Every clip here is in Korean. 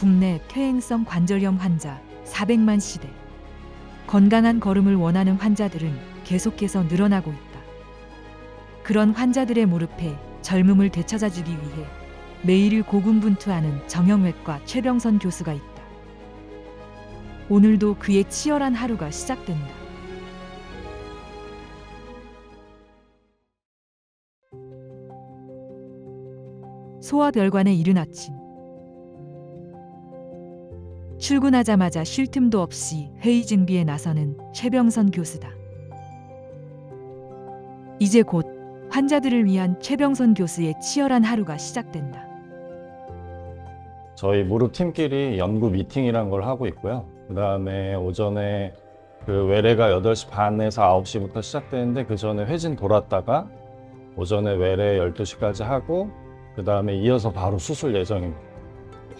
국내 퇴행성 관절염 환자 400만 시대. 건강한 걸음을 원하는 환자들은 계속해서 늘어나고 있다. 그런 환자들의 무릎에 젊음을 되찾아주기 위해 매일을 고군분투하는 정형외과 최병선 교수가 있다. 오늘도 그의 치열한 하루가 시작된다. 소아별관의 이른 아침. 출근하자마자 쉴 틈도 없이 회의 준비에 나서는 최병선 교수다. 이제 곧 환자들을 위한 최병선 교수의 치열한 하루가 시작된다. 저희 무릎 팀끼리 연구 미팅이란 걸 하고 있고요. 그 다음에 오전에 그 외래가 8시 반에서 9시부터 시작되는데 그 전에 회진 돌았다가 오전에 외래 12시까지 하고 그 다음에 이어서 바로 수술 예정입니다.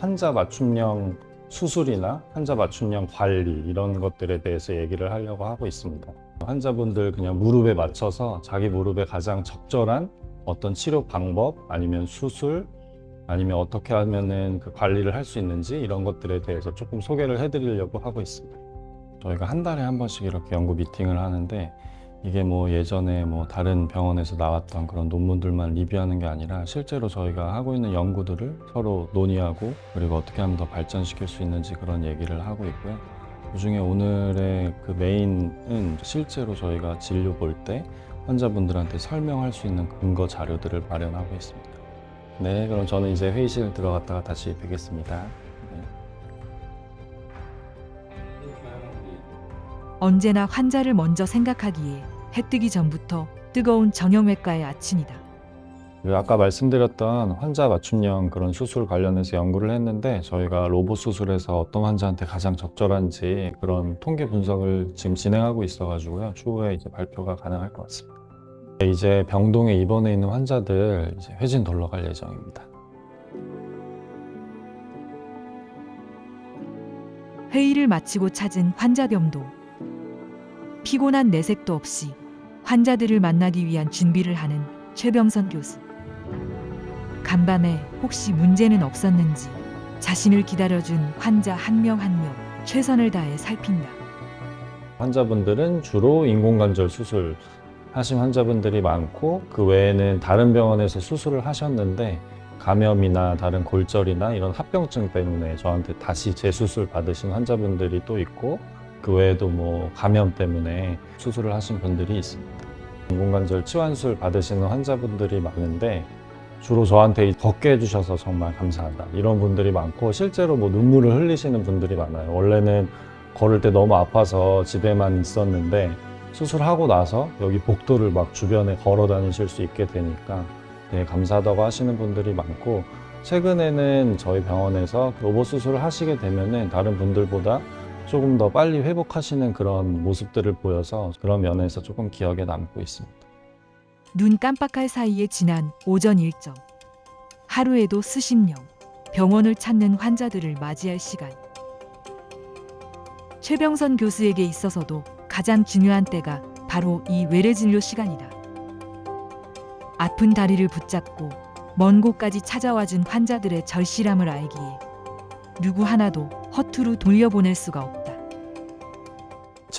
환자 맞춤형 수술이나 환자 맞춤형 관리 이런 것들에 대해서 얘기를 하려고 하고 있습니다. 환자분들 그냥 무릎에 맞춰서 자기 무릎에 가장 적절한 어떤 치료 방법 아니면 수술 아니면 어떻게 하면은 그 관리를 할 수 있는지 이런 것들에 대해서 조금 소개를 해드리려고 하고 있습니다. 저희가 한 달에 한 번씩 이렇게 연구 미팅을 하는데 이게 뭐 예전에 뭐 다른 병원에서 나왔던 그런 논문들만 리뷰하는 게 아니라 실제로 저희가 하고 있는 연구들을 서로 논의하고 그리고 어떻게 하면 더 발전시킬 수 있는지 그런 얘기를 하고 있고요. 그중에 오늘의 그 메인은 실제로 저희가 진료 볼 때 환자분들한테 설명할 수 있는 근거 자료들을 마련하고 있습니다. 네, 그럼 저는 이제 회의실 들어갔다가 다시 뵙겠습니다. 언제나 환자를 먼저 생각하기에 해 뜨기 전부터 뜨거운 정형외과의 아침이다. 그 아까 말씀드렸던 환자 맞춤형 그런 수술 관련해서 연구를 했는데 저희가 로봇 수술에서 어떤 환자한테 가장 적절한지 그런 통계 분석을 지금 진행하고 있어가지고요. 추후에 이제 발표가 가능할 것 같습니다. 이제 병동에 입원해 있는 환자들 이제 회진 돌러 갈 예정입니다. 회의를 마치고 찾은 환자병도 피곤한 내색도 없이 환자들을 만나기 위한 준비를 하는 최병선 교수. 간밤에 혹시 문제는 없었는지 자신을 기다려준 환자 한 명 한 명 최선을 다해 살핀다. 환자분들은 주로 인공관절 수술 하신 환자분들이 많고 그 외에는 다른 병원에서 수술을 하셨는데 감염이나 다른 골절이나 이런 합병증 때문에 저한테 다시 재수술 받으신 환자분들이 또 있고 그 외에도 뭐 감염 때문에 수술을 하신 분들이 있습니다. 인공관절 치환술 받으시는 환자분들이 많은데 주로 저한테 걷게 해주셔서 정말 감사하다 이런 분들이 많고 실제로 뭐 눈물을 흘리시는 분들이 많아요. 원래는 걸을 때 너무 아파서 집에만 있었는데 수술하고 나서 여기 복도를 막 주변에 걸어 다니실 수 있게 되니까 되게 감사하다고 하시는 분들이 많고 최근에는 저희 병원에서 로봇 수술을 하시게 되면은 다른 분들보다 조금 더 빨리 회복하시는 그런 모습들을 보여서 그런 면에서 조금 기억에 남고 있습니다. 눈 깜빡할 사이에 지난 오전 일정. 하루에도 수십 명 병원을 찾는 환자들을 맞이할 시간. 최병선 교수에게 있어서도 가장 중요한 때가 바로 이 외래 진료 시간이다. 아픈 다리를 붙잡고 먼 곳까지 찾아와준 환자들의 절실함을 알기에 누구 하나도 허투루 돌려보낼 수가 없다.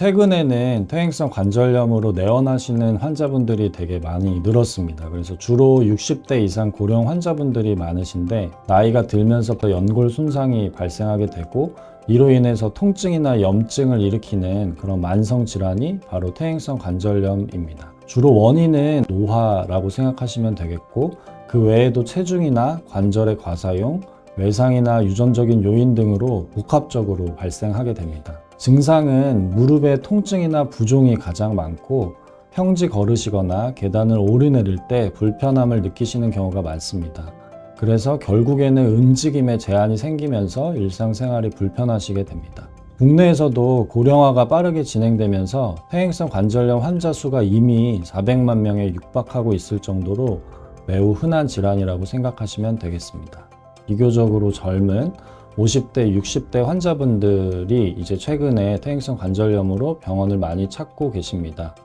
최근에는 퇴행성 관절염으로 내원하시는 환자분들이 되게 많이 늘었습니다. 그래서 주로 60대 이상 고령 환자분들이 많으신데 나이가 들면서 더 연골 손상이 발생하게 되고 이로 인해서 통증이나 염증을 일으키는 그런 만성 질환이 바로 퇴행성 관절염입니다. 주로 원인은 노화라고 생각하시면 되겠고 그 외에도 체중이나 관절의 과사용, 외상이나 유전적인 요인 등으로 복합적으로 발생하게 됩니다. 증상은 무릎의 통증이나 부종이 가장 많고 평지 걸으시거나 계단을 오르내릴 때 불편함을 느끼시는 경우가 많습니다. 그래서 결국에는 움직임에 제한이 생기면서 일상생활이 불편하시게 됩니다. 국내에서도 고령화가 빠르게 진행되면서 퇴행성 관절염 환자 수가 이미 400만 명에 육박하고 있을 정도로 매우 흔한 질환이라고 생각하시면 되겠습니다. 비교적으로 젊은 50대, 60대 환자분들이 이제 최근에 퇴행성 관절염으로 병원을 많이 찾고 계십니다.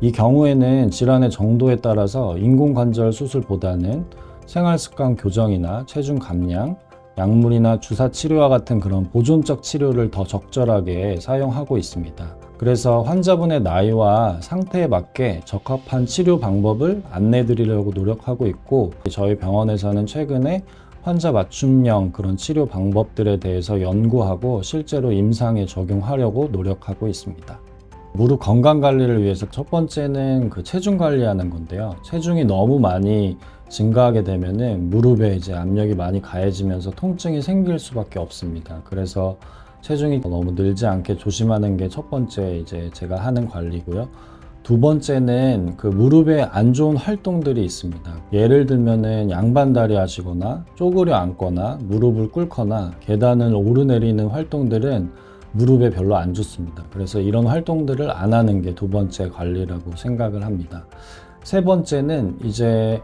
이 경우에는 질환의 정도에 따라서 인공관절 수술보다는 생활습관 교정이나 체중 감량, 약물이나 주사 치료와 같은 그런 보존적 치료를 더 적절하게 사용하고 있습니다. 그래서 환자분의 나이와 상태에 맞게 적합한 치료 방법을 안내 드리려고 노력하고 있고 저희 병원에서는 최근에 환자 맞춤형 그런 치료 방법들에 대해서 연구하고 실제로 임상에 적용하려고 노력하고 있습니다. 무릎 건강 관리를 위해서 첫 번째는 그 체중 관리하는 건데요. 체중이 너무 많이 증가하게 되면은 무릎에 이제 압력이 많이 가해지면서 통증이 생길 수밖에 없습니다. 그래서 체중이 너무 늘지 않게 조심하는 게 첫 번째 이제 제가 하는 관리고요. 두 번째는 그 무릎에 안 좋은 활동들이 있습니다. 예를 들면은 양반다리 하시거나 쪼그려 앉거나 무릎을 꿇거나 계단을 오르내리는 활동들은 무릎에 별로 안 좋습니다. 그래서 이런 활동들을 안 하는 게 두 번째 관리라고 생각을 합니다. 세 번째는 이제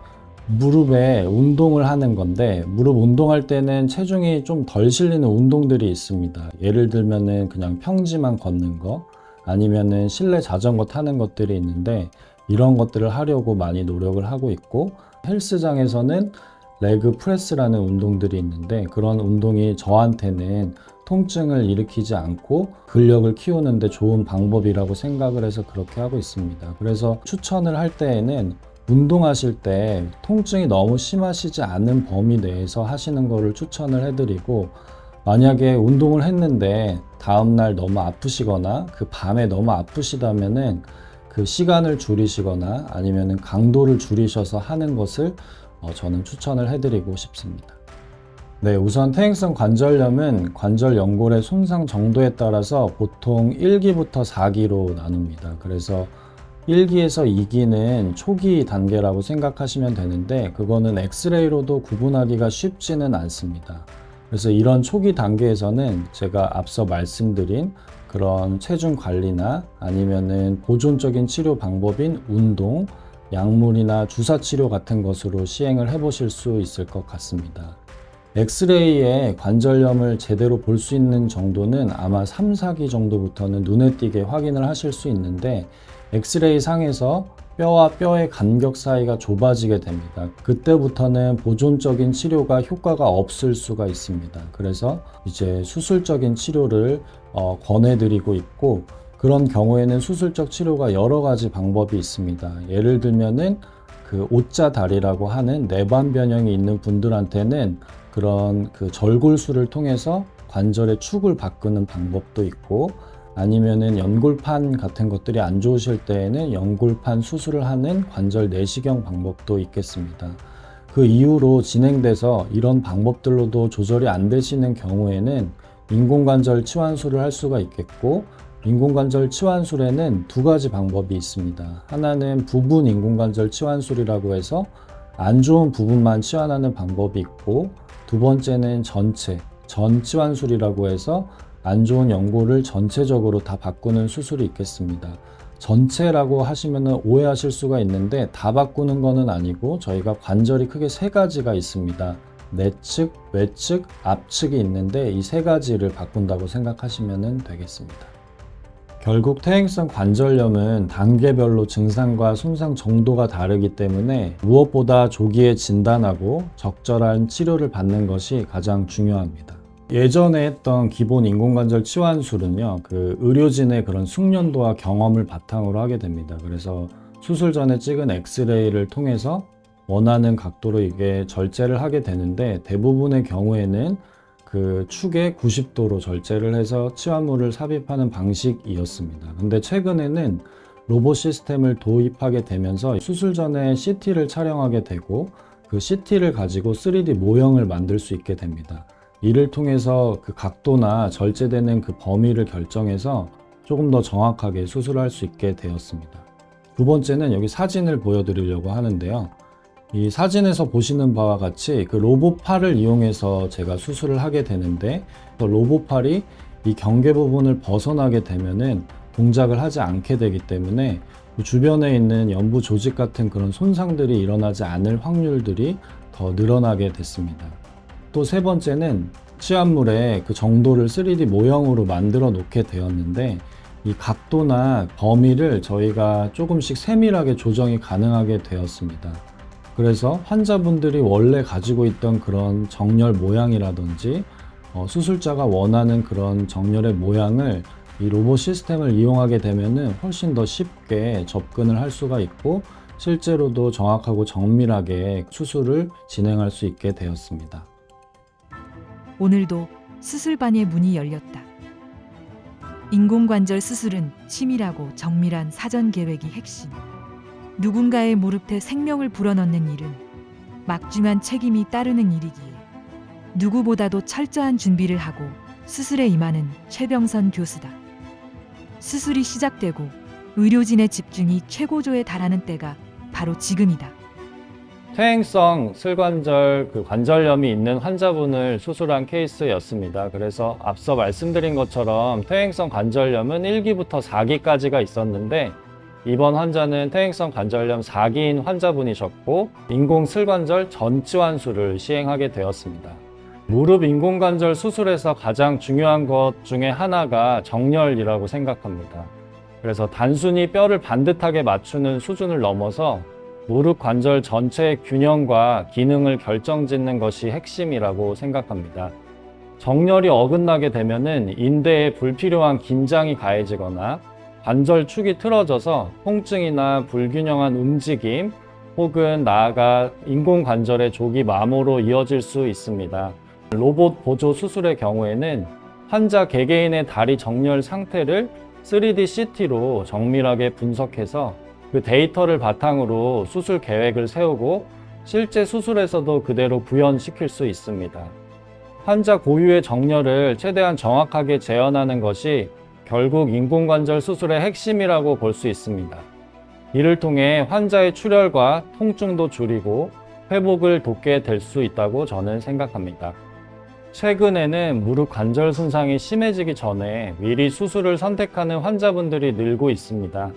무릎에 운동을 하는 건데 무릎 운동할 때는 체중이 좀 덜 실리는 운동들이 있습니다. 예를 들면은 그냥 평지만 걷는 거 아니면은 실내 자전거 타는 것들이 있는데 이런 것들을 하려고 많이 노력을 하고 있고 헬스장에서는 레그 프레스라는 운동들이 있는데 그런 운동이 저한테는 통증을 일으키지 않고 근력을 키우는데 좋은 방법이라고 생각을 해서 그렇게 하고 있습니다. 그래서 추천을 할 때에는 운동하실 때 통증이 너무 심하시지 않은 범위 내에서 하시는 거를 추천을 해드리고 만약에 운동을 했는데 다음날 너무 아프시거나 그 밤에 너무 아프시다면은 그 시간을 줄이시거나 아니면은 강도를 줄이셔서 하는 것을 어, 저는 추천을 해드리고 싶습니다. 네, 우선 퇴행성 관절염은 관절 연골의 손상 정도에 따라서 보통 1기부터 4기로 나눕니다. 그래서 1기에서 2기는 초기 단계라고 생각하시면 되는데 그거는 엑스레이로도 구분하기가 쉽지는 않습니다. 그래서 이런 초기 단계에서는 제가 앞서 말씀드린 그런 체중 관리나 아니면은 보존적인 치료 방법인 운동, 약물이나 주사 치료 같은 것으로 시행을 해 보실 수 있을 것 같습니다. 엑스레이에 관절염을 제대로 볼 수 있는 정도는 아마 3, 4기 정도부터는 눈에 띄게 확인을 하실 수 있는데 엑스레이 상에서 뼈와 뼈의 간격 사이가 좁아지게 됩니다. 그때부터는 보존적인 치료가 효과가 없을 수가 있습니다. 그래서 이제 수술적인 치료를 어, 권해드리고 있고 그런 경우에는 수술적 치료가 여러 가지 방법이 있습니다. 예를 들면은 그 오자 다리라고 하는 내반 변형이 있는 분들한테는 그런 그 절골술을 통해서 관절의 축을 바꾸는 방법도 있고 아니면은 연골판 같은 것들이 안 좋으실 때에는 연골판 수술을 하는 관절 내시경 방법도 있겠습니다. 그 이후로 진행돼서 이런 방법들로도 조절이 안 되시는 경우에는 인공관절 치환술을 할 수가 있겠고 인공관절 치환술에는 두 가지 방법이 있습니다. 하나는 부분 인공관절 치환술이라고 해서 안 좋은 부분만 치환하는 방법이 있고 두 번째는 전체 전 치환술이라고 해서 안 좋은 연골을 전체적으로 다 바꾸는 수술이 있겠습니다. 전체라고 하시면 오해하실 수가 있는데 다 바꾸는 거는 아니고 저희가 관절이 크게 세 가지가 있습니다. 내측, 외측, 앞측이 있는데 이 세 가지를 바꾼다고 생각하시면 되겠습니다. 결국 퇴행성 관절염은 단계별로 증상과 손상 정도가 다르기 때문에 무엇보다 조기에 진단하고 적절한 치료를 받는 것이 가장 중요합니다. 예전에 했던 기본 인공관절 치환술은요, 그 의료진의 그런 숙련도와 경험을 바탕으로 하게 됩니다. 그래서 수술 전에 찍은 엑스레이를 통해서 원하는 각도로 이게 절제를 하게 되는데 대부분의 경우에는 그 축에 90도로 절제를 해서 치환물을 삽입하는 방식이었습니다. 근데 최근에는 로봇 시스템을 도입하게 되면서 수술 전에 CT를 촬영하게 되고 그 CT를 가지고 3D 모형을 만들 수 있게 됩니다. 이를 통해서 그 각도나 절제되는 그 범위를 결정해서 조금 더 정확하게 수술할 수 있게 되었습니다. 두 번째는 여기 사진을 보여드리려고 하는데요. 이 사진에서 보시는 바와 같이 그 로봇팔을 이용해서 제가 수술을 하게 되는데 그 로봇팔이 이 경계 부분을 벗어나게 되면은 동작을 하지 않게 되기 때문에 그 주변에 있는 연부 조직 같은 그런 손상들이 일어나지 않을 확률들이 더 늘어나게 됐습니다. 또 세 번째는 치환물의 그 정도를 3D 모형으로 만들어 놓게 되었는데 이 각도나 범위를 저희가 조금씩 세밀하게 조정이 가능하게 되었습니다. 그래서 환자분들이 원래 가지고 있던 그런 정렬 모양이라든지 어, 수술자가 원하는 그런 정렬의 모양을 이 로봇 시스템을 이용하게 되면은 훨씬 더 쉽게 접근을 할 수가 있고 실제로도 정확하고 정밀하게 수술을 진행할 수 있게 되었습니다. 오늘도 수술반의 문이 열렸다. 인공관절 수술은 치밀하고 정밀한 사전 계획이 핵심. 누군가의 무릎에 생명을 불어넣는 일은 막중한 책임이 따르는 일이기에 누구보다도 철저한 준비를 하고 수술에 임하는 최병선 교수다. 수술이 시작되고 의료진의 집중이 최고조에 달하는 때가 바로 지금이다. 퇴행성 슬관절 그 관절염이 있는 환자분을 수술한 케이스였습니다. 그래서 앞서 말씀드린 것처럼 퇴행성 관절염은 1기부터 4기까지가 있었는데 이번 환자는 퇴행성 관절염 4기인 환자분이셨고 인공 슬관절 전치환수를 시행하게 되었습니다. 무릎 인공관절 수술에서 가장 중요한 것 중에 하나가 정렬이라고 생각합니다. 그래서 단순히 뼈를 반듯하게 맞추는 수준을 넘어서 무릎 관절 전체의 균형과 기능을 결정짓는 것이 핵심이라고 생각합니다. 정렬이 어긋나게 되면은 인대에 불필요한 긴장이 가해지거나 관절 축이 틀어져서 통증이나 불균형한 움직임 혹은 나아가 인공 관절의 조기 마모로 이어질 수 있습니다. 로봇 보조 수술의 경우에는 환자 개개인의 다리 정렬 상태를 3D CT로 정밀하게 분석해서 그 데이터를 바탕으로 수술 계획을 세우고 실제 수술에서도 그대로 구현시킬 수 있습니다. 환자 고유의 정렬을 최대한 정확하게 재현하는 것이 결국 인공관절 수술의 핵심이라고 볼 수 있습니다. 이를 통해 환자의 출혈과 통증도 줄이고 회복을 돕게 될 수 있다고 저는 생각합니다. 최근에는 무릎 관절 손상이 심해지기 전에 미리 수술을 선택하는 환자분들이 늘고 있습니다.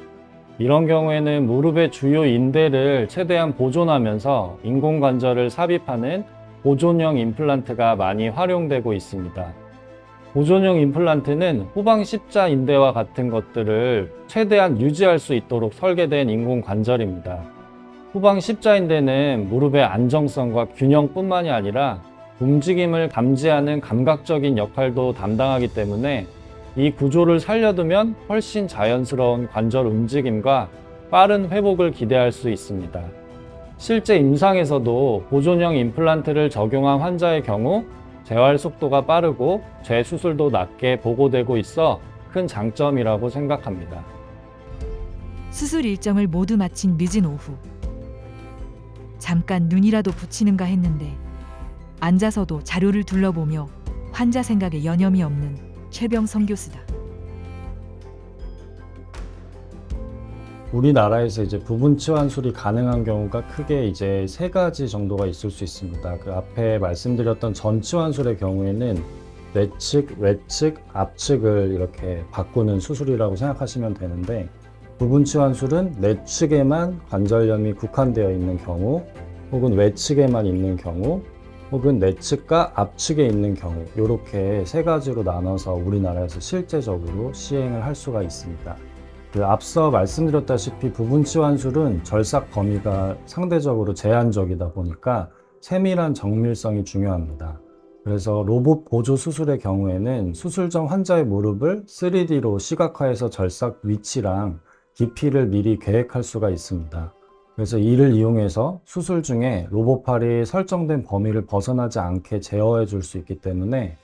이런 경우에는 무릎의 주요 인대를 최대한 보존하면서 인공관절을 삽입하는 보존형 임플란트가 많이 활용되고 있습니다. 보존형 임플란트는 후방 십자 인대와 같은 것들을 최대한 유지할 수 있도록 설계된 인공관절입니다. 후방 십자 인대는 무릎의 안정성과 균형뿐만이 아니라 움직임을 감지하는 감각적인 역할도 담당하기 때문에 이 구조를 살려두면 훨씬 자연스러운 관절 움직임과 빠른 회복을 기대할 수 있습니다. 실제 임상에서도 보존형 임플란트를 적용한 환자의 경우 재활 속도가 빠르고 재수술도 낮게 보고되고 있어 큰 장점이라고 생각합니다. 수술 일정을 모두 마친 늦은 오후. 잠깐 눈이라도 붙이는가 했는데 앉아서도 자료를 둘러보며 환자 생각에 여념이 없는 최병성 교수다. 우리나라에서 이제 부분 치 환술이 가능한 경우가 크게 이제 세 가지 정도가 있을 수 있습니다. 그 앞에 말씀드렸던 전 치 환술의 경우에는 내측, 외측, 앞측을 이렇게 바꾸는 수술이라고 생각하시면 되는데 부분 치 환술은 내측에만 관절염이 국한되어 있는 경우 혹은 외측에만 있는 경우 혹은 내측과 앞측에 있는 경우 이렇게 세 가지로 나눠서 우리나라에서 실제적으로 시행을 할 수가 있습니다. 그 앞서 말씀드렸다시피 부분 치 환술은 절삭 범위가 상대적으로 제한적이다 보니까 세밀한 정밀성이 중요합니다. 그래서 로봇 보조 수술의 경우에는 수술 전 환자의 무릎을 3D로 시각화해서 절삭 위치랑 깊이를 미리 계획할 수가 있습니다. 그래서 이를 이용해서 수술 중에 로봇팔이 설정된 범위를 벗어나지 않게 제어해 줄 수 있기 때문에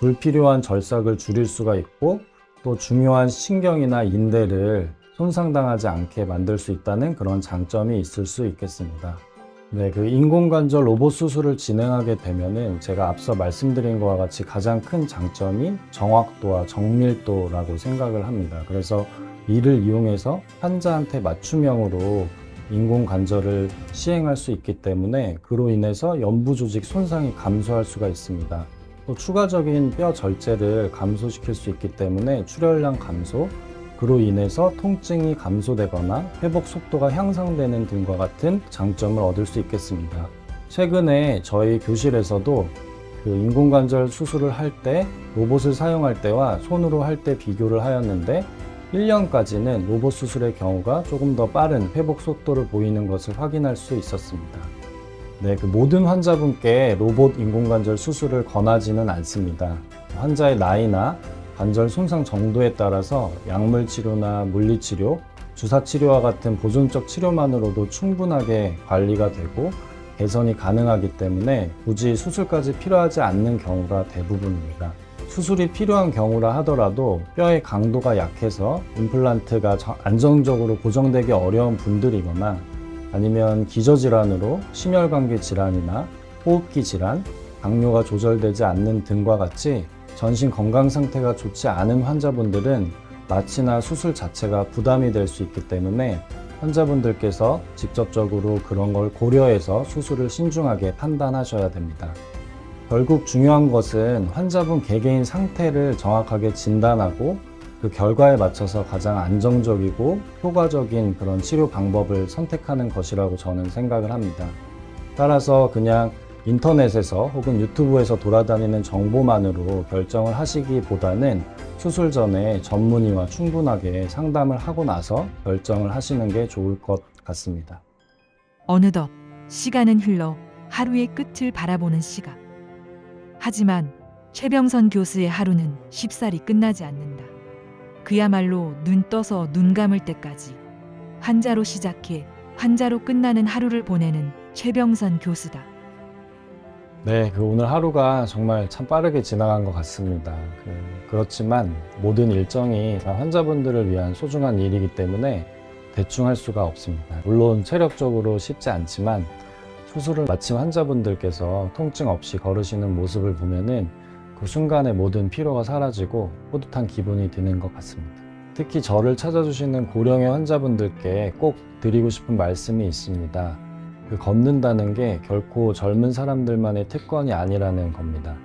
불필요한 절삭을 줄일 수가 있고 또 중요한 신경이나 인대를 손상당하지 않게 만들 수 있다는 그런 장점이 있을 수 있겠습니다. 네, 그 인공관절 로봇 수술을 진행하게 되면은 제가 앞서 말씀드린 것과 같이 가장 큰 장점이 정확도와 정밀도라고 생각을 합니다. 그래서 이를 이용해서 환자한테 맞춤형으로 인공 관절을 시행할 수 있기 때문에 그로 인해서 연부 조직 손상이 감소할 수가 있습니다. 또 추가적인 뼈 절제를 감소시킬 수 있기 때문에 출혈량 감소, 그로 인해서 통증이 감소되거나 회복 속도가 향상되는 등과 같은 장점을 얻을 수 있겠습니다. 최근에 저희 교실에서도 그 인공관절 수술을 할 때 로봇을 사용할 때와 손으로 할 때 비교를 하였는데 1년까지는 로봇 수술의 경우가 조금 더 빠른 회복 속도를 보이는 것을 확인할 수 있었습니다. 네, 그 모든 환자분께 로봇 인공관절 수술을 권하지는 않습니다. 환자의 나이나 관절 손상 정도에 따라서 약물 치료나 물리 치료, 주사 치료와 같은 보존적 치료만으로도 충분하게 관리가 되고 개선이 가능하기 때문에 굳이 수술까지 필요하지 않는 경우가 대부분입니다. 수술이 필요한 경우라 하더라도 뼈의 강도가 약해서 임플란트가 저- 안정적으로 고정되기 어려운 분들이거나 아니면 기저질환으로 심혈관계 질환이나 호흡기 질환, 당뇨가 조절되지 않는 등과 같이 전신 건강 상태가 좋지 않은 환자분들은 마취나 수술 자체가 부담이 될 수 있기 때문에 환자분들께서 직접적으로 그런 걸 고려해서 수술을 신중하게 판단하셔야 됩니다. 결국 중요한 것은 환자분 개개인 상태를 정확하게 진단하고 그 결과에 맞춰서 가장 안정적이고 효과적인 그런 치료 방법을 선택하는 것이라고 저는 생각을 합니다. 따라서 그냥 인터넷에서 혹은 유튜브에서 돌아다니는 정보만으로 결정을 하시기보다는 수술 전에 전문의와 충분하게 상담을 하고 나서 결정을 하시는 게 좋을 것 같습니다. 어느덧 시간은 흘러 하루의 끝을 바라보는 시각. 하지만 최병선 교수의 하루는 쉽사리 끝나지 않는다. 그야말로 눈 떠서 눈 감을 때까지 환자로 시작해 환자로 끝나는 하루를 보내는 최병선 교수다. 네, 그 오늘 하루가 정말 참 빠르게 지나간 것 같습니다. 그, 그렇지만 모든 일정이 다 환자분들을 위한 소중한 일이기 때문에 대충 할 수가 없습니다. 물론 체력적으로 쉽지 않지만 수술을 마친 환자분들께서 통증 없이 걸으시는 모습을 보면은 그 순간에 모든 피로가 사라지고 뿌듯한 기분이 드는 것 같습니다. 특히 저를 찾아주시는 고령의 환자분들께 꼭 드리고 싶은 말씀이 있습니다. 그 걷는다는 게 결코 젊은 사람들만의 특권이 아니라는 겁니다.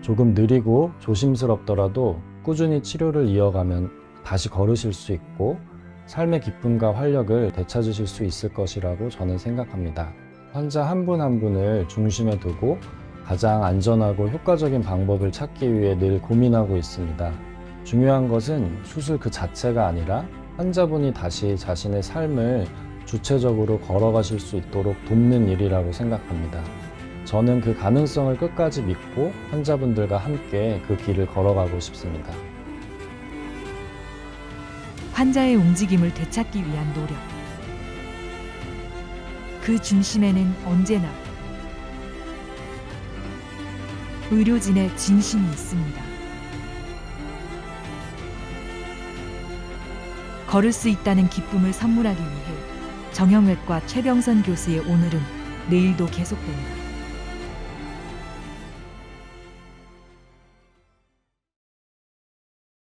조금 느리고 조심스럽더라도 꾸준히 치료를 이어가면 다시 걸으실 수 있고 삶의 기쁨과 활력을 되찾으실 수 있을 것이라고 저는 생각합니다. 환자 한 분 한 분을 중심에 두고 가장 안전하고 효과적인 방법을 찾기 위해 늘 고민하고 있습니다. 중요한 것은 수술 그 자체가 아니라 환자분이 다시 자신의 삶을 주체적으로 걸어가실 수 있도록 돕는 일이라고 생각합니다. 저는 그 가능성을 끝까지 믿고 환자분들과 함께 그 길을 걸어가고 싶습니다. 환자의 움직임을 되찾기 위한 노력. 그 중심에는 언제나 의료진의 진심이 있습니다. 걸을 수 있다는 기쁨을 선물하기 위해 정형외과 최병선 교수의 오늘은 내일도 계속된다.